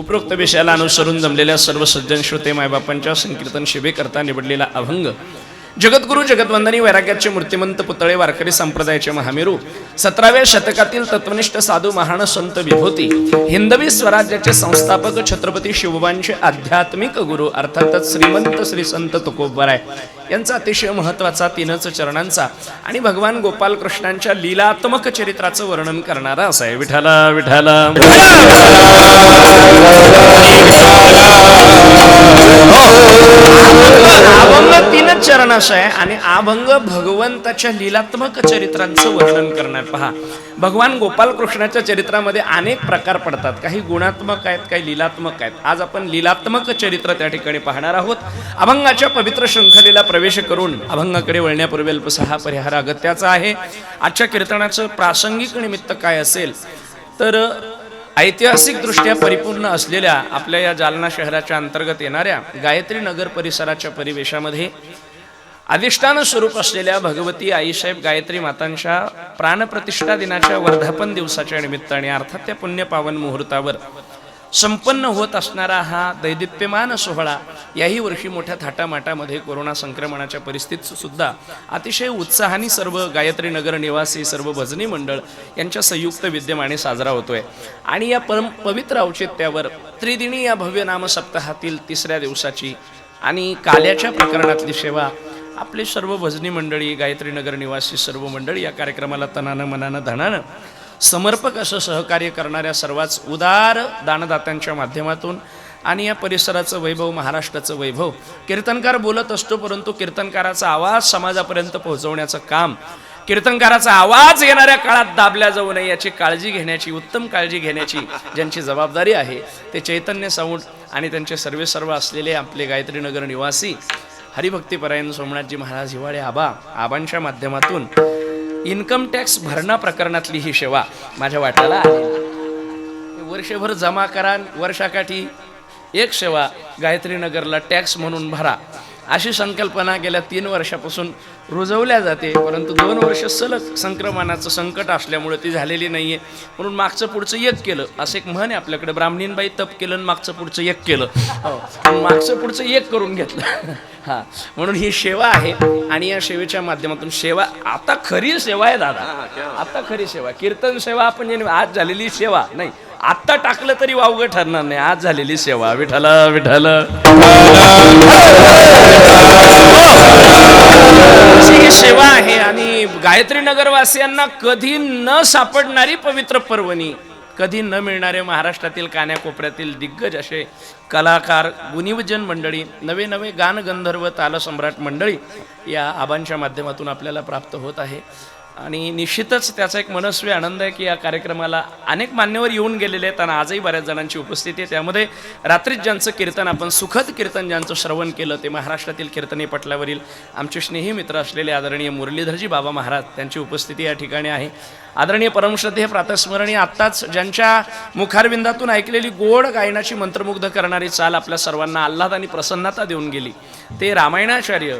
उपरोक्त विषयाला अनुसरून जमलेल्या सर्व सज्जन श्रोते मायबापांच्या संकीर्तन शिबेकरता निवडलेला अभंग जगद्गुरु जगद्वंदनी वैराग्याचे मूर्तिमंत पुतळे वारकरी संप्रदायाचे महामेरू सतराव्या शतकातील तत्वनिष्ठ साधू महान संत विभूती हिंदवी स्वराज्याचे संस्थापक छत्रपती शिवबांचे आध्यात्मिक गुरु अर्थातच श्रीमंत श्री संत तुकोबराय. यांचा अतिशय महत्त्वाचा तीनच चरणांचा आणि भगवान गोपाल कृष्णांच्या लीलात्मक चरित्राचं वर्णन करणारा असा आहे. विठाला विठाला अभंग तीनच चरण असं आहे आणि अभंग भगवंताच्या लीलात्मक चरित्रांचं वर्णन करणार. पहा भगवान गोपाल कृष्णाच्या चरित्रामध्ये अनेक प्रकार पडतात. काही गुणात्मक आहेत काही लीलात्मक आहेत. आज आपण लीलात्मक चरित्र त्या ठिकाणी पाहणार आहोत. अभंगाच्या पवित्र शृंखलेला प्रवेश करून अभंगाकडे वळण्यापूर्वी अल्पसहा परिहार अगत्याचा आहे. आजच्या कीर्तनाचं प्रासंगिक निमित्त काय असेल तर ऐतिहासिकदृष्ट्या परिपूर्ण असलेल्या आपल्या या जालना शहराच्या अंतर्गत येणाऱ्या गायत्री नगर परिसराच्या परिवेशामध्ये अधिष्ठान स्वरूप असलेल्या भगवती आईसाहेब गायत्री मातांच्या प्राणप्रतिष्ठा दिनाच्या वर्धापन दिवसाच्या निमित्ताने अर्थात त्या पुण्यपावन मुहूर्तावर संपन्न होत असणारा हा दैदिप्यमान सोहळा याही वर्षी मोठ्या थाटामाटामध्ये कोरोना संक्रमणाच्या परिस्थितीत सुद्धा अतिशय उत्साहाने सर्व गायत्री नगर निवासी सर्व भजनी मंडळ यांच्या संयुक्त विद्यमाने साजरा होतोय. आणि या परम पवित्र औचित्यावर त्रिदिनी या भव्य नाम सप्ताहातील तिसऱ्या दिवसाची आणि काल्याच्या प्रकरणातली सेवा आपली सर्व भजनी मंडळी गायत्री नगर निवासी सर्व मंडळी या कार्यक्रमाला तनानं मनानं धनानं समर्पक असं सहकार्य करणाऱ्या सर्वाच उदार दानदात्यांच्या माध्यमातून आणि या परिसराचं वैभव महाराष्ट्राचं वैभव. कीर्तनकार बोलत असतो परंतु कीर्तनकाराचा आवाज समाजापर्यंत पोहोचवण्याचं काम. कीर्तनकाराचा आवाज येणाऱ्या काळात दाबल्या जाऊ नये याची काळजी घेण्याची उत्तम काळजी घेण्याची ज्यांची जबाबदारी आहे ते चैतन्य साऊंड आणि त्यांचे सर्वे सर्व असलेले आपले गायत्रीनगर निवासी हरिभक्तीपरायण सोमनाथजी महाराज हिवाळे आबा आबांच्या माध्यमातून इन्कम टॅक्स भरणा प्रकरणातली ही सेवा माझ्या वाट्याला आली वर्षभर जमा करा वर्षाकाठी एक सेवा गायत्रीनगरला टॅक्स म्हणून भरा. अशी संकल्पना गेल्या तीन वर्षापासून रुजवल्या जाते परंतु दोन वर्ष सलग संक्रमणाचं संकट असल्यामुळे ती झालेली नाही आहे म्हणून मागचं पुढचं एक केलं असं एक म्हण आहे आपल्याकडे ब्राह्मणींबाई तप केलं आणि मागचं पुढचं एक केलं. हो मागचं पुढचं एक करून घेतलं. हां म्हणून ही सेवा आहे आणि या सेवेच्या माध्यमातून सेवा आता खरी सेवा आहे दादा. आता खरी सेवा कीर्तन सेवा आपण आज झालेली सेवा नाही आत्ता टाकलं तरी वावगं ठरणार नाही. आज झालेली सेवा. विठाल विठाल अशी ही सेवा आहे आणि गायत्री नगरवासियांना कधी न सापडणारी पवित्र पर्वणी कधी न मिळणारे महाराष्ट्रातील कान्याकोपऱ्यातील दिग्गज असे कलाकार गुनिवजन मंडळी नवे नवे गानगंधर्व तालसम्राट मंडळी या आबांच्या माध्यमातून आपल्याला प्राप्त होत आहे. आणि निश्चितच त्याचा एक मनस्वी आनंद आहे की या कार्यक्रमाला अनेक मान्यवर येऊन गेलेले आहेत आणि आजही बऱ्याच जणांची उपस्थिती आहे. त्यामध्ये रात्रीत ज्यांचं कीर्तन आपण सुखद कीर्तन ज्यांचं श्रवण केलं ते महाराष्ट्रातील कीर्तनी पटलावरील आमचे स्नेही मित्र असलेले आदरणीय मुरलीधरजी बाबा महाराज त्यांची उपस्थिती या ठिकाणी आहे. आदरणीय परमश्रद्धेय प्रातस्मरणीय आत्ताच ज्यांच्या मुखारविंदातून ऐकलेली गोड गायनाची मंत्रमुग्ध करणारी चाल आपल्या सर्वांना आल्हाद आणि प्रसन्नता देऊन गेली. ते रामायणाचार्य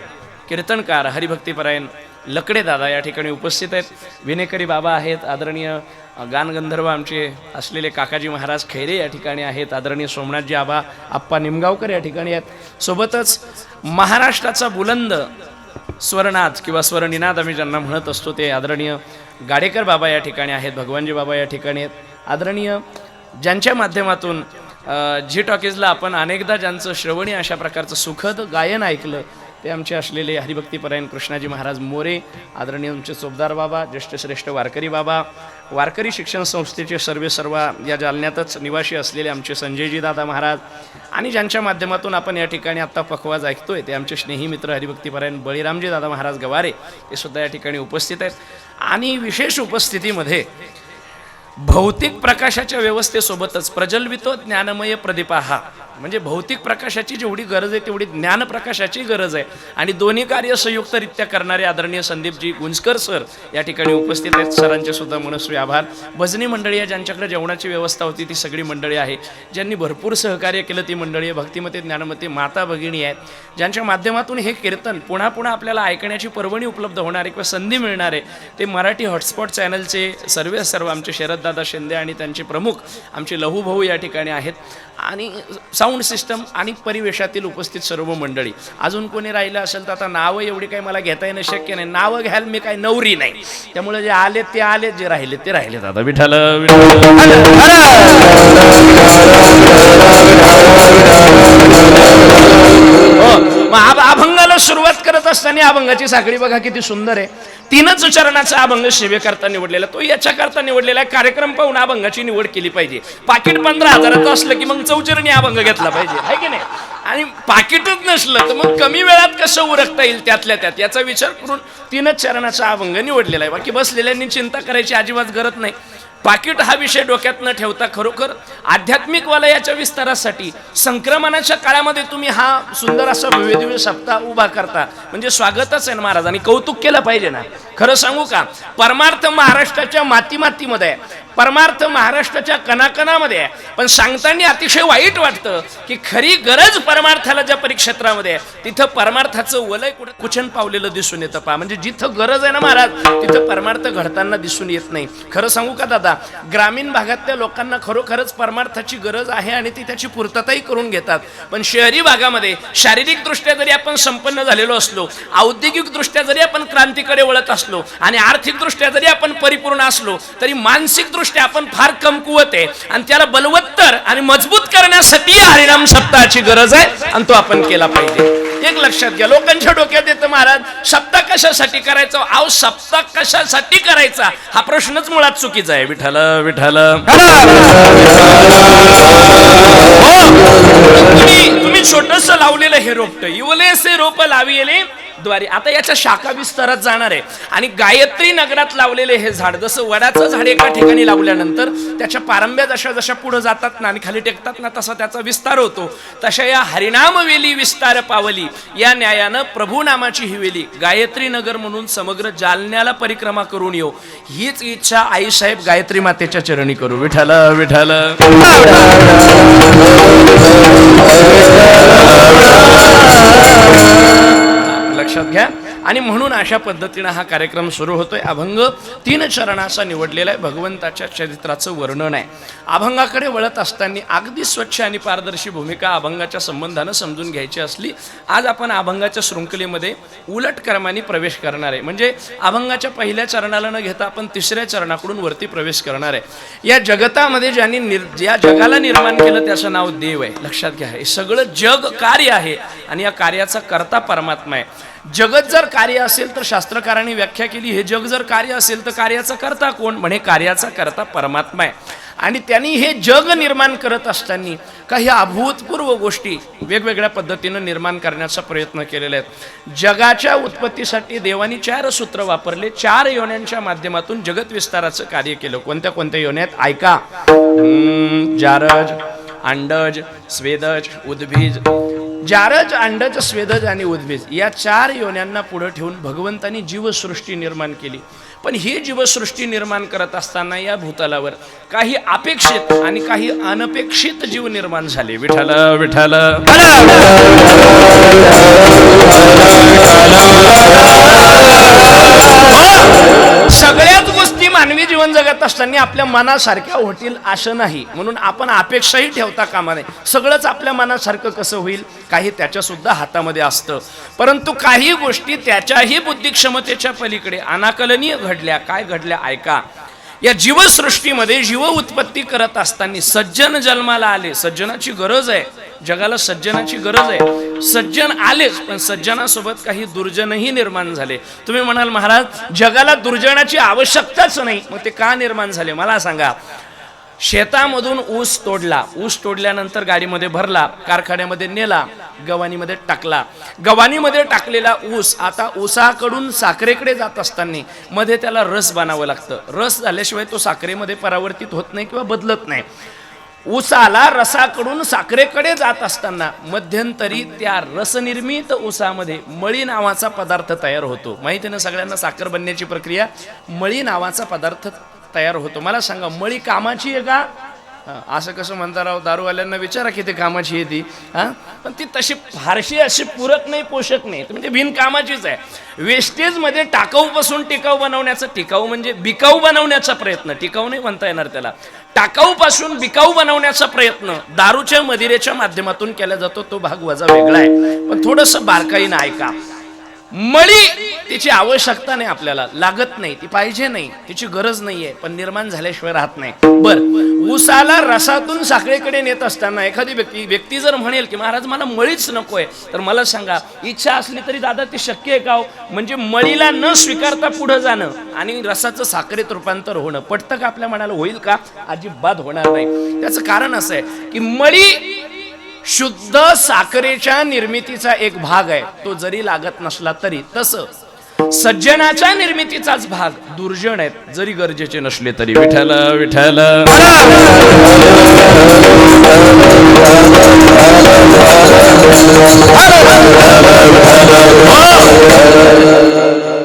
कीर्तनकार हरिभक्तीपरायण लकडे दादा या ठिकाणी उपस्थित आहेत. विनेकरी बाबा आहेत आदरणीय गानगंधर्व आमचे असलेले काकाजी महाराज खैरे या ठिकाणी आहेत आदरणीय सोमनाथजी आबा आप्पा निमगावकर या ठिकाणी आहेत. सोबतच महाराष्ट्राचा बुलंद स्वरनाद किंवा स्वरनिनाद आम्ही ज्यांना म्हणत असतो ते आदरणीय गाडेकर बाबा या ठिकाणी आहेत भगवानजी बाबा या ठिकाणी आहेत. आदरणीय ज्यांच्या माध्यमातून जी टॉकीजला आपण अनेकदा ज्यांचं श्रवणी अशा प्रकारचं सुखद गायन ऐकलं ते आमचे असलेले हरिभक्तीपरायण कृष्णाजी महाराज मोरे आदरणीय आमचे चोपदार बाबा ज्येष्ठ श्रेष्ठ वारकरी बाबा वारकरी शिक्षण संस्थेचे सर्वे सर्व या जालन्यातच निवासी असलेले आमचे संजयजी दादा महाराज आणि ज्यांच्या माध्यमातून आपण या ठिकाणी आत्ता पखवाज ऐकतोय ते आमचे स्नेही मित्र हरिभक्तीपरायण बळीरामजी दादा महाराज गवारे हे सुद्धा या ठिकाणी उपस्थित आहेत. आणि विशेष उपस्थितीमध्ये भौतिक प्रकाशाच्या व्यवस्थेसोबतच प्रजल्वितो ज्ञानमय प्रदीपा हा म्हणजे भौतिक प्रकाशाची जेवढी गरज आहे तेवढी ज्ञान प्रकाशाची गरज आहे. आणि दोन्ही कार्य संयुक्तरित्या करणारे आदरणीय संदीपजी गुंजकर सर या ठिकाणी उपस्थित आहेत. सरांचे सुद्धा मनस्वी आभार. भजनी मंडळी आहे ज्यांच्याकडे जेवणाची व्यवस्था होती ती सगळी मंडळी आहे. ज्यांनी भरपूर सहकार्य केलं ती मंडळी आहे. भक्तिमते ज्ञानमते माता भगिनी आहेत. ज्यांच्या माध्यमातून हे कीर्तन पुन्हा पुन्हा आपल्याला ऐकण्याची पर्वणी उपलब्ध होणार आहे किंवा संधी मिळणार आहे ते मराठी हॉटस्पॉट चॅनलचे सर्व सर्व आमचे शरददादा शिंदे आणि त्यांचे प्रमुख आमचे लहू भाऊ या ठिकाणी आहेत. आणि साऊंड सिस्टम आणि परिवेशातील उपस्थित सर्व मंडळी. अजून कोणी राहिलं असेल तर आता नावं एवढी काही मला घेता येणं शक्य नाही. नावं घ्यायला मी काय नवरी नाही. त्यामुळे जे आले ते आले जे राहिले ते राहिले. दादा विठाल हो मग सुरुवात करत असताना अभंगाची साखळी बघा किती सुंदर आहे. तीनच चरणाचा अभंग सेवेकरता निवडलेला तो याच्याकरता निवडलेला आहे. कार्यक्रम पाहून अभंगाची निवड केली पाहिजे. पाकिट पंधरा हजाराचं असलं की मग चौचरणी अभंग घेतला पाहिजे आहे की नाही? आणि पाकिटच नसलं तर मग कमी वेळात कसं उरकता येईल त्यातल्या त्यात? याचा विचार करून तीनच चरणाचा अभंग निवडलेला आहे. बाकी बसलेल्यांनी चिंता करायची अजिबात गरज नाही. पाकिट हा विषय डोक्यात न ठेवता खरोखर आध्यात्मिक वलयाच्या विस्तारासाठी संक्रमणाच्या काळामध्ये तुम्ही हा सुंदर असा भव्यदिव्य सप्ताह उभा करता म्हणजे स्वागतच आहे ना महाराजांनी कौतुक केलं पाहिजे ना. खरं सांगू का परमार्थ महाराष्ट्राच्या माती मातीमध्ये आहे. परमार्थ महाराष्ट्राच्या कणाकणामध्ये आहे. पण सांगताना अतिशय वाईट वाटतं की खरी गरज परमार्थाला ज्या परिक्षेत्रामध्ये आहे तिथं परमार्थाचं वलय कुठं कुचन पावलेलं दिसून येतं पा म्हणजे जिथं गरज आहे ना महाराज तिथं परमार्थ घडताना दिसून येत नाही. खरं सांगू का दादा ग्रामीण भागातल्या लोकांना खरोखरच परमार्थाची गरज आहे आणि ती त्याची पूर्तताही करून घेतात. पण शहरी भागामध्ये शारीरिकदृष्ट्या जरी आपण संपन्न झालेलो असलो औद्योगिकदृष्ट्या जरी आपण क्रांतीकडे वळत असलो आणि आर्थिकदृष्ट्या जरी आपण परिपूर्ण असलो तरी मानसिकदृष्ट्या आपण फार कमकुवत आहे. आणि त्याला बलवत्तर आणि मजबूत करण्यासाठी हरिनाम सप्ताहाची गरज आहे आणि तो आपण केला पाहिजे. एक लक्षात घ्या लोकांच्या डोक्यात येतं महाराज सप्ताह कशासाठी करायचा? अहो सप्ताह कशासाठी करायचा? हा प्रश्नच मुळात चुकीचा आहे. विठाल विठाल हो. तुम्ही तुम्ही छोटस लावलेलं हे रोपट. इवलेसे रोप लाविले द्वारे आता याच्या शाखा विस्तारात जाणार आहे. आणि गायत्री नगरात लावलेले हे झाड जसं वडाचं झाड एका ठिकाणी लावल्यानंतर त्याच्या पारंब्या जशा जशा पुढे जातात ना आणि खाली टेकतात ना तसा त्याचा विस्तार होतो. तशा या हरिनाम वेली विस्तार पावली या न्यायानं प्रभू नामाची ही वेली गायत्री नगर म्हणून समग्र जालन्याला परिक्रमा करून येऊ. हीच इच्छा आईसाहेब गायत्री मातेच्या चरणी करू. विठाल विठाल लक्षात घ्या. आणि म्हणून अशा पद्धतीनं हा कार्यक्रम सुरू होतोय. अभंग तीन चरणाचा निवडलेला आहे. भगवंताच्या चरित्राचं वर्णन आहे. अभंगाकडे वळत असताना अगदी स्वच्छ आणि पारदर्शी भूमिका अभंगाच्या संबंधानं समजून घ्यायची असली आज आपण अभंगाच्या शृंखलेमध्ये उलट क्रमाने प्रवेश करणार आहे. म्हणजे अभंगाच्या पहिल्या चरणाला न घेता आपण तिसऱ्या चरणाकडून वरती प्रवेश करणार आहे. या जगतामध्ये ज्यांनी निर या जगाला निर्माण केलं त्याचं नाव देव आहे. लक्षात घ्या. हे सगळं जग कार्य आहे आणि या कार्याचा करता परमात्मा आहे. जगत जर कार्य असेल तर शास्त्रकारांनी व्याख्या केली हे जग जर कार्य असेल तर कार्याचा करता कोण? म्हणे कार्याचा करता परमात्मा आहे. आणि त्यांनी हे जग निर्माण करत असताना काही अभूतपूर्व गोष्टी वेगवेगळ्या पद्धतीनं निर्माण करण्याचा प्रयत्न केलेला आहेत. जगाच्या उत्पत्तीसाठी देवानी चार सूत्र वापरले. चार योन्यांच्या माध्यमातून जगत विस्ताराचं कार्य केलं. कोणत्या कोणत्या योन्यात? ऐका. जारज अंडज स्वेदज उद्भिज जारज अंडज स्वेदज आणि उद्भिज या चार योन्यांना पुढे ठेवून भगवंतानी जीवसृष्टी निर्माण केली. पण ही जीवसृष्टी निर्माण करत असताना या भूतलावर काही अपेक्षित आणि काही अनपेक्षित जीव निर्माण झाले. विठाल विठाल सगळ्यात मानवी जीवन जगत असताना आपल्या मनासारख्या होतील असं नाही. म्हणून आपण अपेक्षाही ठेवता कामा नये. सगळंच आपल्या मनासारखं कसं होईल? काही त्याच्या सुद्धा हातामध्ये असतं. परंतु काही गोष्टी त्याच्याही बुद्धिक्षमतेच्या पलीकडे अनाकलनीय घडल्या. काय घडल्या? ऐका. या जीवसृष्टीमध्ये जीव उत्पत्ती करत असताना सज्जन जन्माला आले. सज्जनाची गरज आहे. जगाला सज्जनाची गरज आहे. सज्जन आलेच पण सज्जनासोबत काही दुर्जनही निर्माण झाले. तुम्ही म्हणाल महाराज जगाला दुर्जनाची आवश्यकताच नाही. मग ते का निर्माण झाले? मला सांगा. शेतामधून ऊस तोडला. ऊस तोडल्यानंतर गाडीमध्ये भरला कारखान्यामध्ये नेला गवानीमध्ये टाकला. गवानीमध्ये टाकलेला ऊस आता ऊसाकडून साखरेकडे जात असताना मध्ये त्याला रस बनावं लागतं. रस झाल्याशिवाय तो साखरेमध्ये परावर्तित होत नाही किंवा बदलत नाही. उसाला रसाकडून साखरेकडे जात असताना मध्यंतरी त्या रसनिर्मित उसामध्ये मळी नावाचा पदार्थ तयार होतो. माहिती ना सगळ्यांना साखर बनण्याची प्रक्रिया? मळी नावाचा पदार्थ तयार होतो. मला सांगा मळी कामाची आहे का? असं कसं म्हणता राव दारूवाल्यांना विचारा किती कामाची आहे ती हा? पण ती तशी फारशी अशी पूरक नाही पोषक नाही. म्हणजे बिनकामाचीच आहे. वेस्टेजमध्ये टाकाऊपासून टिकाऊ बनवण्याचा टिकाऊ म्हणजे बिकाऊ बनवण्याचा प्रयत्न. टिकाऊ नाही म्हणता येणार त्याला. टाकाऊपासून बिकाऊ बनवण्याचा प्रयत्न दारूच्या मदिरेच्या माध्यमातून केला जातो तो भाग वजा वेगळा आहे. पण थोडंसं बारकाईनं ऐका. मळी तिची आवश्यकता नाही आपल्याला. लागत नाही. ती पाहिजे नाही. तिची गरज नाहीये. पण निर्माण झाल्याशिवाय राहत नाही. बर. उसाला रसातून साखळीकडे नेत असताना एखादी व्यक्ती व्यक्ती जर म्हणेल की महाराज मला मळीच नकोय. तर मला सांगा इच्छा असली तरी दादा ती शक्य आहे का हो? म्हणजे मळीला न स्वीकारता पुढे जाणं आणि रसाचं साखरेत रूपांतर होणं. पटतं का आपल्या मनाला? होईल का? अजिबात होणार नाही. त्याचं कारण असं आहे की मळी शुद्ध साखरेच्या निर्मितीचा एक भाग आहे. तो जरी लागत नसला तरी तसं. सज्जनाच्या निर्मितीचाच भाग. दुर्जन आहेत. जरी गरजेचे नसले तरी. विठ्ठल विठ्ठल.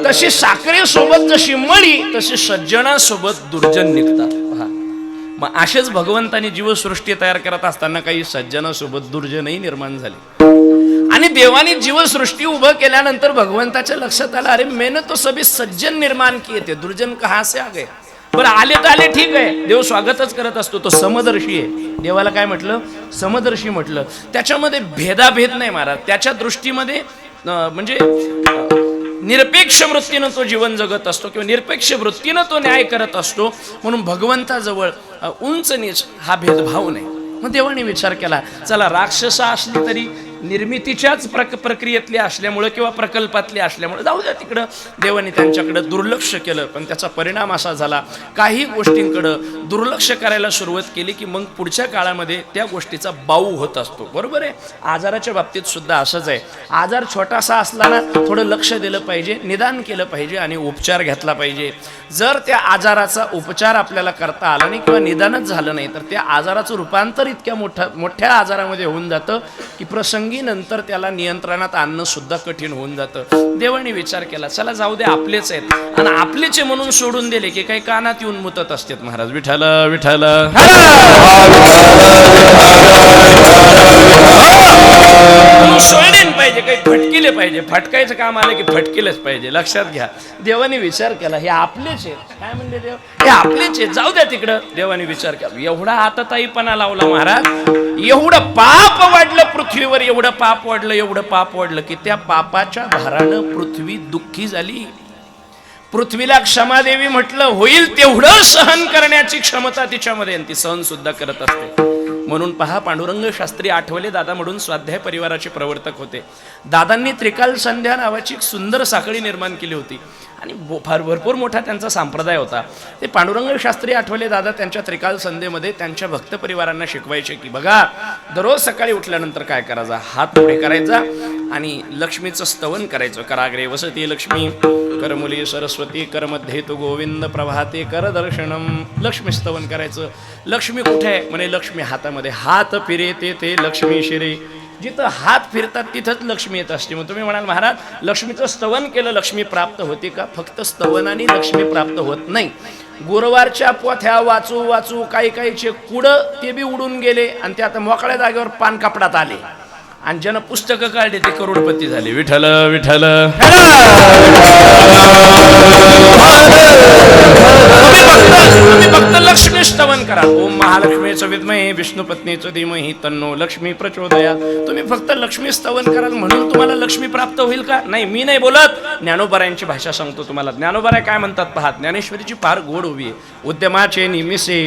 तशी साखरेसोबत जशी मळी तशी सज्जनासोबत दुर्जन निघतात. मग असेच भगवंतानी जीवसृष्टी तयार करत असताना काही सज्जनासोबत दुर्जनही निर्माण झाले. आणि देवाने जीवसृष्टी उभं केल्यानंतर भगवंताच्या लक्षात आलं अरे मेन तो सभी सज्जन निर्माण किए थे दुर्जन कहा से आ गए बरं आले तर आले ठीक आहे. देव स्वागतच करत असतो तो समदर्शी आहे. देवाला काय म्हटलं? समदर्शी म्हटलं. त्याच्यामध्ये भेदाभेद नाही महाराज. त्याच्या दृष्टीमध्ये म्हणजे निरपेक्ष वृत्तीनं तो जीवन जगत असतो किंवा निरपेक्ष वृत्तीनं तो न्याय करत असतो म्हणून भगवंताजवळ उंच नीच हा भेदभाव नाही. मग देवाने विचार केला चला राक्षस असली तरी निर्मितीच्याच प्रक प्रक्रियेतली असल्यामुळं किंवा प्रकल्पातली असल्यामुळं जाऊ द्या तिकडं. देवाने त्यांच्याकडं दुर्लक्ष केलं पण त्याचा परिणाम असा झाला काही गोष्टींकडं दुर्लक्ष करायला सुरुवात केली की मग पुढच्या काळामध्ये त्या गोष्टीचा बाऊ होत असतो. बरोबर आहे? आजाराच्या बाबतीत सुद्धा असंच आहे. आजार छोटासा असला ना थोडं लक्ष दिलं पाहिजे निदान केलं पाहिजे आणि उपचार घेतला पाहिजे. जर त्या आजाराचा उपचार आपल्याला करता आला नाही किंवा निदानच झालं नाही तर त्या आजाराचं रूपांतर इतक्या मोठ्या मोठ्या आजारामध्ये होऊन जातं की प्रसंगी नंतर त्याला नियंत्रणात आणणं सुद्धा कठीण होऊन जातं. देवाने विचार केला चला जाऊ दे आपलेच आहेत. आणि आपलेचे म्हणून सोडून दिले की काही कानात येऊन मुतत असतात महाराज. विठाल विठाल सोडेन पाहिजे काही फटकिले पाहिजे. फटकायचं काम आलं की फटकिलच पाहिजे. लक्षात घ्या. देवाने विचार केला हे आपलेच आहेत. काय म्हणले देव? हे आपलेच आहेत. जाऊ द्या तिकडं. देवाने विचार केला एवढा आतताईपणा लावला महाराज. एवढं पाप वाढलं पृथ्वीवर एवढं पाप वाढलं एवढं पाप वाढलं की त्या पापाच्या भारानं पृथ्वी दुःखी झाली. पृथ्वीला क्षमादेवी म्हटलं होईल तेवढं सहन करण्याची क्षमता तिच्यामध्ये. आणि ती सहन सुद्धा करत असते. म्हणून पहा पांडुरंग शास्त्री आठवले दादा म्हणून स्वाध्याय परिवाराचे प्रवर्तक होते. दादांनी त्रिकाल संध्या नावाची एक सुंदर साखळी निर्माण केली होती. आणि फार भरपूर मोठा त्यांचा संप्रदाय होता. ते पांडुरंग शास्त्री आठवले दादा त्यांच्या त्रिकाल संध्येमध्ये त्यांच्या भक्त परिवारांना शिकवायचे की बघा दररोज सकाळी उठल्यानंतर काय करायचा? हात पुढे करायचा आणि लक्ष्मीचं स्तवन करायचं. कराग्रे वसती लक्ष्मी. करमुली सरस्वती कर मध्ये तू गोविंद प्रभाते कर दर्शनम लक्ष्मी स्तवन करायचं. लक्ष्मी कुठे आहे? म्हणे लक्ष्मी हातामध्ये. हात फिरे ते ते लक्ष्मी शिरे. जिथं हात फिरतात तिथंच लक्ष्मी येत असते. मग तुम्ही म्हणाल महाराज लक्ष्मीचं स्तवन केलं लक्ष्मी प्राप्त होते का? फक्त स्तवनाने लक्ष्मी प्राप्त होत नाही. गुरुवारच्या पोथ्या वाचू वाचू काही काहीचे कुडं ते बी उडून गेले आणि ते आता मोकळ्या जागेवर पान कपडात आले. आणि ज्यानं पुस्तकं काढले ते करोडपती झाले. विठ्ठल विठ्ठल. तुम्ही फक्त लक्ष्मी स्तवन करा. ओम महालक्ष्मीचं विद्महे विष्णू पत्नीचं धीमही तन्नो लक्ष्मी प्रचोदया. तुम्ही फक्त लक्ष्मी स्तवन कराल म्हणून तुम्हाला लक्ष्मी प्राप्त होईल का? नाही मी नाही बोलत. ज्ञानोबरायांची भाषा सांगतो तुम्हाला. ज्ञानोबराय काय म्हणतात पहा? ज्ञानेश्वरीची फार गोड उभी आहे. उद्यमाचे निमिसे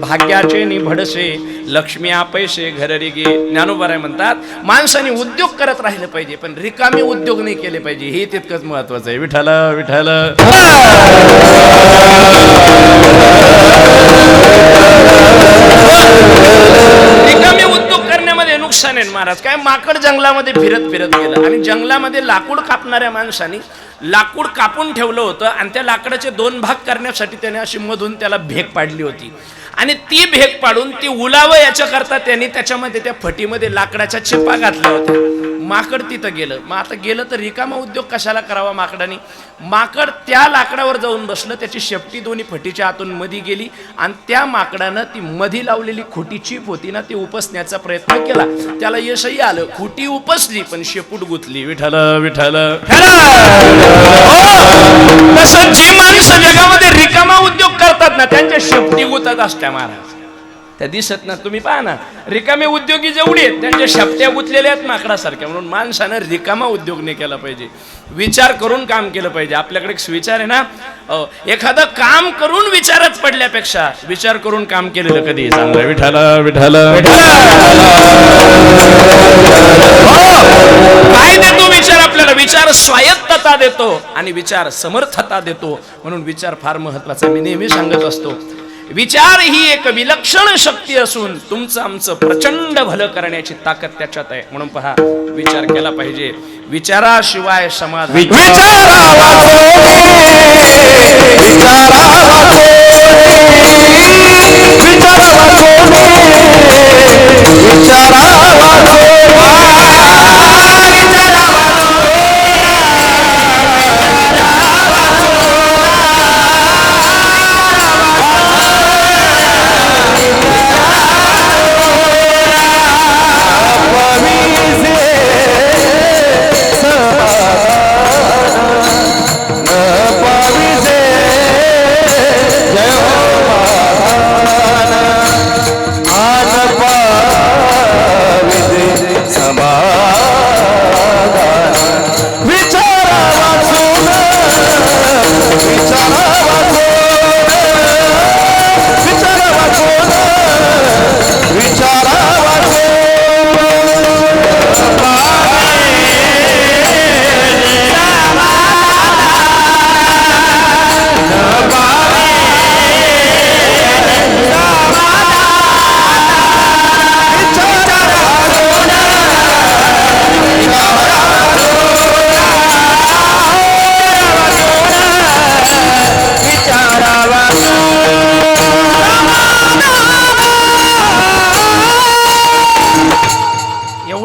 भाग्याचे नि भडसे लक्ष्मी पैसे घररी गे. ज्ञानोबराय म्हणतात माणसाने उद्योग करत राहिले पाहिजे पण रिकामी उद्योग नाही केले पाहिजे. हे तितकंच महत्वाचं आहे. विठाल विठाल रिकामी उद्योग करण्यामध्ये नुकसान आहे महाराज. काय माकड जंगलामध्ये फिरत फिरत गेलं. आणि जंगलामध्ये लाकूड कापणाऱ्या माणसाने लाकूड कापून ठेवलं होतं आणि त्या लाकडाचे दोन भाग करण्यासाठी त्याने अशी मधून त्याला भेक पाडली होती. आणि ती भेक पाडून ती उलावं याच्याकरता त्यांनी त्याच्यामध्ये त्या फटीमध्ये लाकडाच्या चिपा घातल्या होत्या. माकड तिथं गेलं. मग आता गेलं तर रिकामा उद्योग कशाला करावा माकडाने? माकड त्या लाकडावर जाऊन बसलं त्याची शेपटी दोन्ही फटीच्या आतून मधी गेली आणि त्या माकडानं ती मधी लावलेली खोटी चीप होती ना ती उपसण्याचा प्रयत्न केला. त्याला यशही आलं. खोटी उपसली पण शेपूट गुतली. विठाल विठाल हो! तसं जी माणसं जगामध्ये रिकामा उद्योग करतात ना त्यांच्या शेपटी गुतत असत्या महाराज. त्या दिसत ना तुम्ही पहा ना. रिकामे उद्योगी जेवढे आहेत त्यांच्या शपट्या गुतलेल्या आहेत माकडासारख्या. म्हणून माणसानं रिकामा उद्योग नाही केला पाहिजे. विचार करून काम केलं पाहिजे. आपल्याकडे एक विचार आहे ना एखादं काम करून विचारच पडल्यापेक्षा विचार करून काम केलेलं कधी? चांगलं. विठाला विठाला हो, काय देतो विचार आपल्याला? विचार स्वायत्तता देतो आणि विचार समर्थता देतो. म्हणून विचार फार महत्त्वाचा. मी नेहमी सांगत असतो विचार ही एक विलक्षण शक्ती असून तुमचं आमचं प्रचंड भलं करण्याची ताकद त्याच्यात आहे. म्हणून पहा विचार केला पाहिजे. विचाराशिवाय समाज विचारा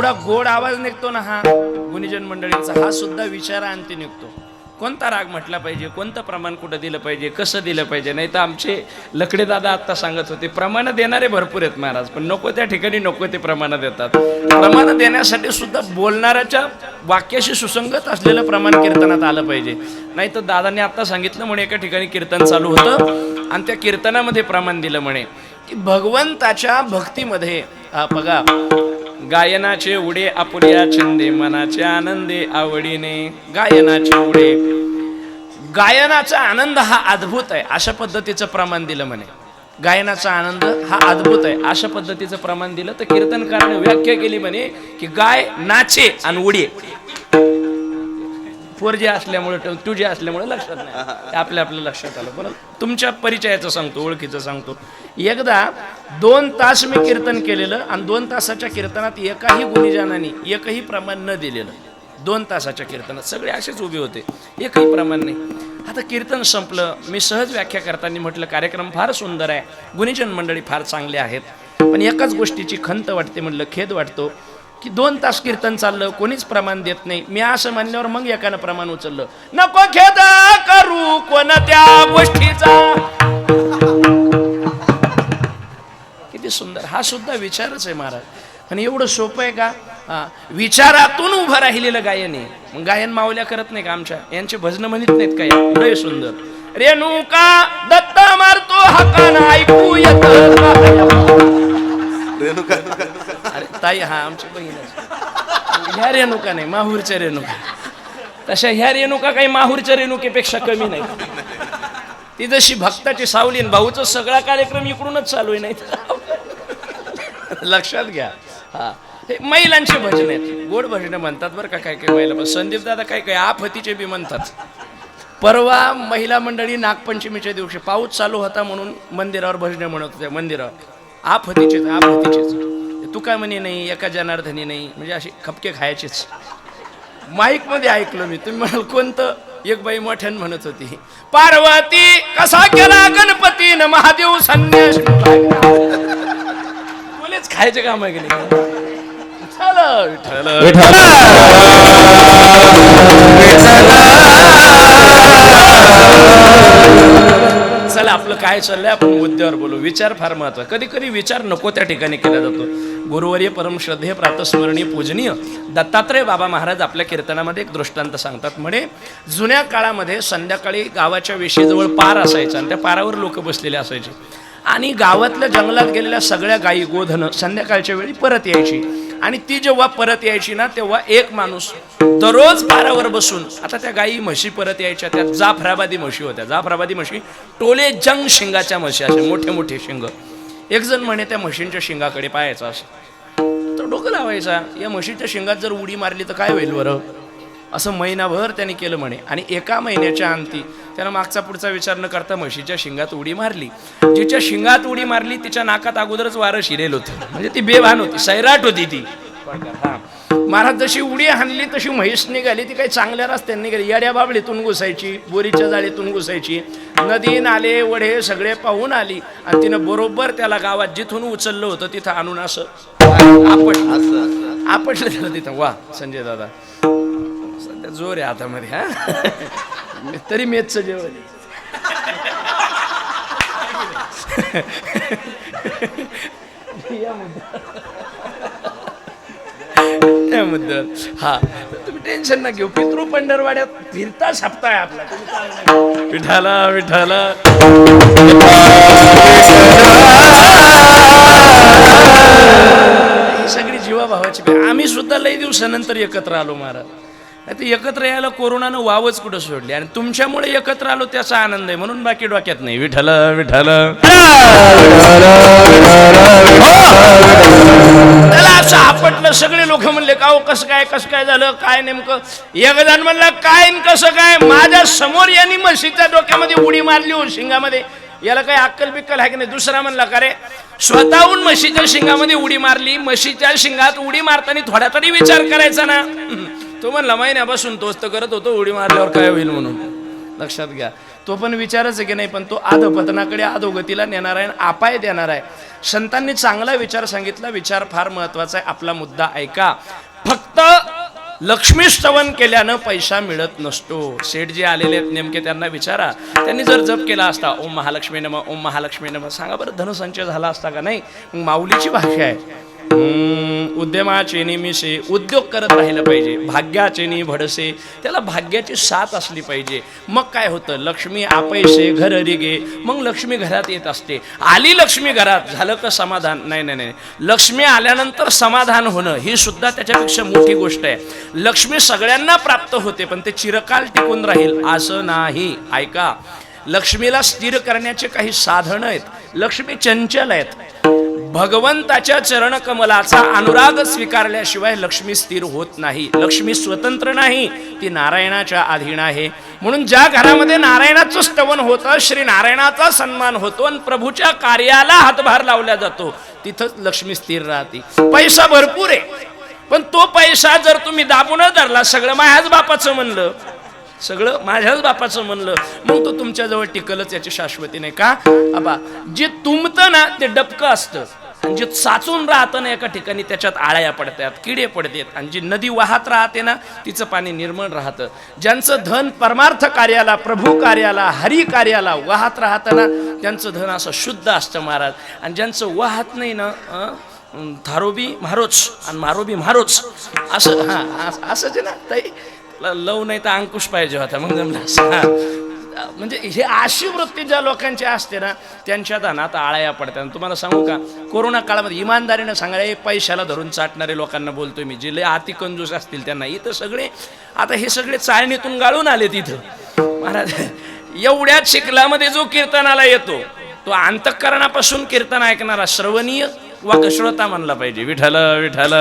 एवढा गोड आवाज निघतो ना हा गुणीजन मंडळींचा हा सुद्धा विचारांती निघतो. कोणता राग म्हटला पाहिजे? कोणतं प्रमाण कुठं दिलं पाहिजे? कसं दिलं पाहिजे? नाही तर आमचे लकडे दादा आत्ता सांगत होते प्रमाण देणारे भरपूर आहेत महाराज पण नको त्या ठिकाणी नको ते प्रमाण देतात. प्रमाण देण्यासाठी सुद्धा बोलणाऱ्याच्या वाक्याशी सुसंगत असलेलं प्रमाण कीर्तनात आलं पाहिजे. नाही तर दादाने आत्ता सांगितलं म्हणे एका ठिकाणी कीर्तन चालू होतं आणि त्या कीर्तनामध्ये प्रमाण दिलं म्हणे. की भगवंताच्या भक्तीमध्ये बघा गायनाचे उडे आपुल्या छंदे मनाचे आनंदे आवडीने. गायनाचे उडे. गायनाचा आनंद हा अद्भुत आहे अशा पद्धतीचं प्रमाण दिलं म्हणे. गायनाचा आनंद हा अद्भुत आहे अशा पद्धतीचं प्रमाण दिलं तर कीर्तनकाराने व्याख्या केली म्हणे की गाय नाचे आणि उडे. फोर जे असल्यामुळे टू जे असल्यामुळे लक्षात नाही. ते आपल्या आपल्या लक्षात आलं. बरं तुमच्या परिचयाचं सांगतो ओळखीचं सांगतो. एकदा दोन तास मी कीर्तन केलेलं आणि दोन तासाच्या कीर्तनात एकाही गुणीजनाने एकही प्रमाण न दिलेलं. दोन तासाच्या कीर्तनात. सगळे असेच उभे होते. एकही प्रमाण नाही. आता कीर्तन संपलं. मी सहज व्याख्या करताना म्हटलं कार्यक्रम फार सुंदर आहे. गुणीजन मंडळी फार चांगले आहेत. पण एकाच गोष्टीची खंत वाटते. म्हटलं खेद वाटतो. की दोन तास कीर्तन चाललं कोणीच प्रमाण देत नाही. मी असं म्हणल्यावर मग एकानं प्रमाण उचललं. नको खेद करू कोणत्या गोष्टीचा. किती सुंदर. हा सुद्धा विचारच आहे महाराज. आणि एवढं सोपं आहे का? हा विचारातून उभं राहिलेलं गायन आहे. मग गायन मावल्या करत नाही का आमच्या? यांचे भजन म्हणत नाहीत काय लय सुंदर. रेणुका दत्त मारतो हाकाना ऐकू येत ताई हा आमची बहीण ह्या रेणुका नाही माहूरच्या रेणुका. तशा ह्या रेणुका काही माहूरच्या रेणुकेपेक्षा कमी नाही ती जशी भक्ताची सावली भाऊचा सगळा कार्यक्रम इकडूनच चालू आहे नाही तर. लक्षात घ्या. हा. हे महिलांचे भजन आहेत. गोड भजन म्हणतात बरं का काय काय महिला पण संदीप दादा काय काय आफतीचे बी म्हणतात. परवा महिला मंडळी नागपंचमीच्या दिवशी पाऊस चालू होता म्हणून मंदिरावर भजन म्हणत होते मंदिरावर. आफतीचे आफतीचे तुका म्हणे नाही एका जनार्दनी नाही. म्हणजे अशी खपके खायचेच. माईकमध्ये ऐकलं मी. तुम्ही म्हणाल कोणतं? एक बाई मोठ्यान म्हणत होती. पार्वती कसा केला गणपतीन महादेव संन्यास? तुलेच खायचे काम आहे की ठरलं विठ्ठल, काय चाललंय आपण मुद्द्यावर बोलू. विचार फार महत्त्वाचा. कधी कधी विचार नको त्या ठिकाणी केला जातो. गुरुवर्य परम श्रद्धेय प्रातस्मरणीय पूजनीय. दत्तात्रय बाबा महाराज आपल्या कीर्तनामध्ये एक दृष्टांत सांगतात. म्हणे जुन्या काळामध्ये संध्याकाळी गावाच्या वेशीजवळ पार असायचा आणि त्या पारावर लोक बसलेले असायचे. आणि गावातल्या जंगलात गेलेल्या सगळ्या गायी गोधन संध्याकाळच्या वेळी परत यायची. आणि ती जेव्हा परत यायची ना तेव्हा एक माणूस दररोज बारावर बसून आता त्या गायी म्हशी परत यायच्या त्या जाफराबादी म्हशी होत्या. जाफराबादी म्हशी टोले जंग शिंगाच्या म्हशी असे मोठे मोठे शिंग. एक जण म्हणे त्या म्हशींच्या शिंगाकडे पाहायचा असं. तो डोकं लावायचा या म्हशीच्या शिंगात जर उडी मारली तर काय होईल बरं? असं महिनाभर त्यांनी केलं म्हणे. आणि एका महिन्याच्या अंती त्यानं मागचा पुढचा विचार न करता म्हशीच्या शिंगात उडी मारली. जिच्या शिंगात उडी मारली तिच्या नाकात अगोदरच वारं शिरेल होतं. म्हणजे ती बेभान होती सैराट होती ती. महाराज जशी उडी हाणली तशी म्हैस निघाली ती काही चांगल्या रस्त्याने निघाली. याड्या बाबळीतून घुसायची बोरीच्या जाळीतून घुसायची. नदी नाले वडे सगळे पाहून आली. आणि तिनं बरोबर त्याला गावात जिथून उचललं होतं तिथं आणून असं आपण आपटलं त्याला तिथं. वा संजय दादा. म्हटलं जोर आहे हातामध्ये हा? तरी मेचचं जेवण या मुद्द्यावर. या हा. तुम्ही टेन्शन ना घेऊ. पितृ पंढरवाड्यात फिरता छापताय आहे आपला. विठाला विठाला ही सगळी जीवाभावाची आम्ही सुद्धा लई दिवसानंतर एकत्र आलो महाराज. नाही तर एकत्र यायला कोरोनानं वावच कुठं सोडली? आणि तुमच्यामुळे एकत्र आलो त्याचा आनंद आहे म्हणून बाकी डोक्यात नाही. विठल विठल त्याला असं आपटलं सगळे लोक म्हणले का हो कसं काय कसं काय झालं काय नेमकं? एक जण म्हणलं काय न कसं काय माझ्यासमोर यांनी म्हशीच्या डोक्यामध्ये उडी मारली हो शिंगामध्ये. याला काही अक्कल बिक्कल आहे की नाही? दुसरा म्हणला का रे स्वतःहून म्हशीच्या शिंगामध्ये उडी मारली. म्हशीच्या शिंगात उडी मारताना थोडा तरी विचार करायचा ना. तो म्हणला महिन्यापासून तोच तर करत होतो उडी मारल्यावर काय होईल म्हणून? लक्षात घ्या. तो पण विचारच आहे की नाही पण तो अधपतनाकडे अधोगतीला नेणार आहे आणि देणार आहे. संतांनी चांगला विचार सांगितला. विचार फार महत्त्वाचा आहे. आपला मुद्दा ऐका. फक्त लक्ष्मी स्तवन केल्यानं पैसा मिळत नसतो. सेठ जे आलेले आहेत नेमके त्यांना विचारा. त्यांनी जर जप केला असता ओम महालक्ष्मी नम ओम महालक्ष्मी नम सांगा बरं धनसंचय झाला असता का नाही? माऊलीची भाषा आहे. उद्यमाचे निमिषे उद्योग करत राहिलं पाहिजे भाग्याचे नि भडसे त्याला भाग्याची साथ असली पाहिजे. मग काय होतं? लक्ष्मी आपैसे घर रिगे मग लक्ष्मी घरात येत असते. आली लक्ष्मी घरात झालं का समाधान? नाही नाही नाही. लक्ष्मी आल्यानंतर समाधान होणं ही सुद्धा त्याच्यापेक्षा मोठी गोष्ट आहे. लक्ष्मी सगळ्यांना प्राप्त होते पण ते चिरकाल टिकून राहील. असं नाही. ऐका लक्ष्मीला स्थिर करण्याचे काही साधनं आहेत. लक्ष्मी चंचल आहेत. भगवंताच्या चरणकमलाचा अनुराग स्वीकारल्याशिवाय लक्ष्मी स्थिर होत नाही. लक्ष्मी स्वतंत्र नाही ती नारायणाच्या अधीन आहे. म्हणून ज्या घरामध्ये नारायणाचं स्तवन होतं श्री नारायणाचा सन्मान होतो आणि प्रभूच्या कार्याला हातभार लावला जातो तिथंच लक्ष्मी स्थिर राहते. पैसा भरपूर आहे पण तो पैसा जर तुम्ही दाबून धरला सगळं माझ्याच बापाचं म्हणलं. सगळं माझ्याच बापाचं म्हणलं. मग तो तुमच्याजवळ टिकलच याची शाश्वती नाही का? आबा जे तुमतं ना ते डबकं असतं. आणि जे साचून राहतं ना एका ठिकाणी त्याच्यात आळ्या पडतात किडे पडतात. आणि जी नदी वाहत राहते ना तिचं पाणी निर्मळ राहतं. ज्यांचं धन परमार्थ कार्याला प्रभू कार्याला हरी कार्याला वाहत राहतं ना त्यांचं धन असं शुद्ध असतं महाराज. आणि ज्यांचं वाहत नाही ना थारोबी धारोबी म्हारोच आणि मारोबी म्हारोच असं हां अस- असंच आहे ना ताई लव नाही तर अंकुश पाहिजे होता मग जमलं असं. म्हणजे हे अशी वृत्ती ज्या लोकांची असते ना त्यांच्या धनात आळ्या पडतात. आणि तुम्हाला सांगू का कोरोना काळामध्ये इमानदारीनं सांगा पैशाला धरून चाटणारे लोकांना बोलतोय मी. जे लय अति कंजूस असतील त्यांना. इथं सगळे आता हे सगळे चाळणीतून गाळून आले तिथं महाराज एवढ्या चिखलामध्ये जो कीर्तनाला येतो तो अंतःकरणापासून कीर्तन ऐकणारा श्रवणीय वाकश्रोता म्हणला पाहिजे. विठल विठल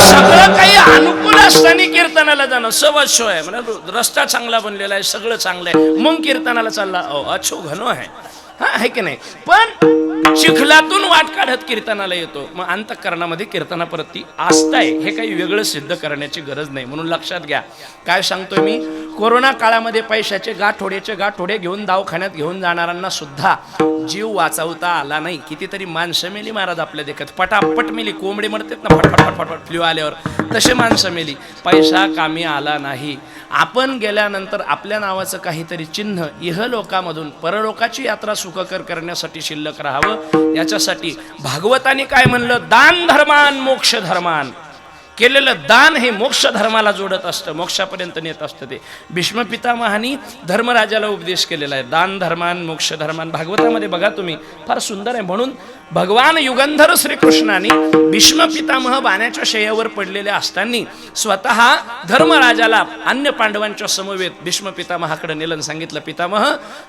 सगळं काही अनुकूल असताना कीर्तनाला जाणं सहज शो आहे. म्हणजे रस्ता चांगला बनलेला आहे सगळं चांगलं आहे. मग कीर्तनाला चालला अहो अच्छो घनो आहे. हा आहे की नाही? पण चिखलातून वाट काढत कीर्तनाला येतो. मग अंतकरणामध्ये कीर्तनाप्रती आस्था आहे. हे काही वेगळं सिद्ध करण्याची गरज नाही. म्हणून लक्षात घ्या. काय सांगतोय मी? कोरोना काळामध्ये पैशाचे गाठोड्याचे गाठोडे घेऊन दवाखान्यात घेऊन जाणाऱ्यांना सुद्धा जीव वाचवता आला नाही. कितीतरी माणसं मेली महाराज आपल्या देखत पटापट मेली. कोंबडी म्हणतात ना फटफट फटफट फ्ल्यू आल्यावर. तसे माणसं मेली पैसा कामी आला नाही. आपण गेल्यानंतर आपल्या नावाचं काहीतरी चिन्ह इहलोकामधून परलोकाची यात्रा सुखकर करण्यासाठी शिल्लक राहावं. याच्यासाठी भागवताने काय म्हणलं? दान धर्मान मोक्ष धर्मान. केलेलं दान हे मोक्ष धर्माला जोडत असतं मोक्षापर्यंत नेत असतं ते. भीष्म पितामहानी धर्मराजाला उपदेश केलेला आहे. दान धर्मान मोक्ष धर्मान. भागवतामध्ये बघा तुम्ही फार सुंदर आहे. म्हणून भगवान युगंधर श्रीकृष्णाने भीष्म पितामह बाण्याच्या शय्यावर पडलेले असताना स्वतः धर्मराजाला अन्य पांडवांच्या समवेत भीष्म पितामहाकडे नेलं सांगितलं पितामह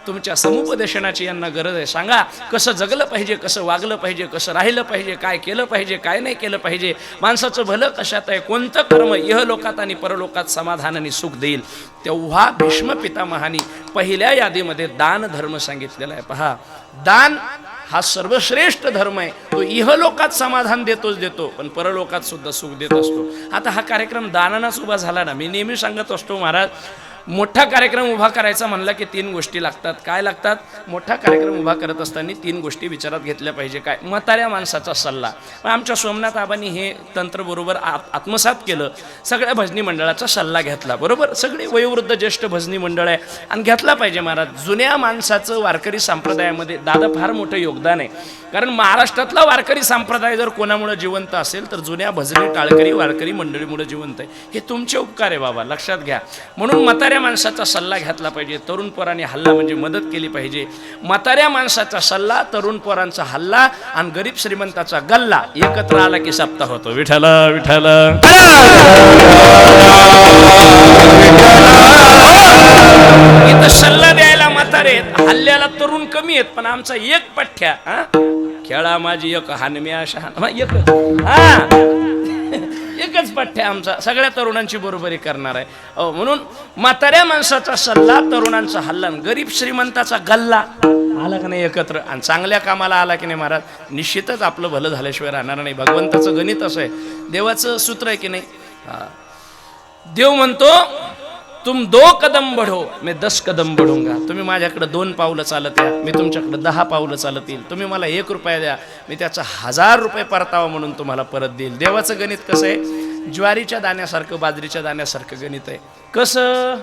तुमच्या समुपदेशनाची यांना गरज आहे. सांगा कसं जगलं पाहिजे कसं वागलं पाहिजे कसं राहिलं पाहिजे काय केलं पाहिजे काय नाही केलं पाहिजे माणसाचं भलं कशात आहे कोणतं कर्म यह लोकात आणि परलोकात समाधान आणि सुख देईल? तेव्हा भीष्म पितामहानी पहिल्या यादीमध्ये दान धर्म सांगितलेला आहे. पहा दान हा सर्वश्रेष्ठ धर्म आहे. तो इहलोकात समाधान देतोच देतो पण परलोकात सुद्धा सुख देत असतो. आता हा कार्यक्रम दानानाच उभा झाला ना. मी नेहमी सांगत असतो महाराज मोठा कार्यक्रम उभा करायचा म्हणला की तीन गोष्टी लागतात. काय लागतात? मोठा कार्यक्रम उभा करत असताना तीन गोष्टी विचारात घेतल्या पाहिजे. काय? म्हाताऱ्या माणसाचा सल्ला. आमच्या सोमनाथ आबांनी हे तंत्र बरोबर आत- आत्मसात केलं. सगळ्या भजनी मंडळाचा सल्ला घेतला. बरोबर? सगळी वयोवृद्ध ज्येष्ठ भजनी मंडळ आहे. आणि घेतला पाहिजे महाराज. जुन्या माणसाचं वारकरी संप्रदायामध्ये दादा फार मोठं योगदान आहे. कारण महाराष्ट्रातला वारकरी संप्रदाय जर कोणामुळे जिवंत असेल तर जुन्या भजनी टाळकरी वारकरी मंडळीमुळे जिवंत आहे. हे तुमचे उपकार आहे बाबा. लक्षात घ्या. म्हणून म्हाताऱ्या माणसाचा सल्ला घेतला पाहिजे. तरुण पोरांनी हल्ला म्हणजे मदत केली पाहिजे. म्हाताऱ्या माणसाचा सल्ला तरुण पोरांचा हल्ला आणि गरीब श्रीमंताचा गल्ला एकत्र आला की सप्ताह होतो. विठाला विठाला इथं सल्ला द्यायला म्हातारे आहेत, हल्ल्याला तरुण कमी आहेत पण आमचा एक पठ्ठ्या खेळा माझी एक हानम्या शहाण एक. हा. एकच आमचा. सगळ्या तरुणांची बरोबरी करणार आहे. अहो, म्हणून म्हाताऱ्या माणसाचा सल्ला तरुणांचा हल्ला आणि गरीब श्रीमंताचा गल्ला आला का नाही एकत्र? आणि चांगल्या कामाला आला की नाही महाराज? निश्चितच आपलं भलं झाल्याशिवाय राहणार नाही. भगवंताचं गणित असं आहे. देवाचं सूत्र आहे की नाही? देव म्हणतो तुम दो कदम बढो मी दस कदम बढूंगा. तुम्ही माझ्याकडे दोन पावलं चालत या मी तुमच्याकडे दहा पावलं चालत येईल. तुम्ही मला एक रुपया द्या मी त्याचा हजार रुपये परतावा म्हणून तुम्हाला परत देईल. देवाचं गणित कसं आहे? ज्वारीच्या दाण्यासारखं बाजरीच्या दाण्यासारखं गणित आहे. कसं?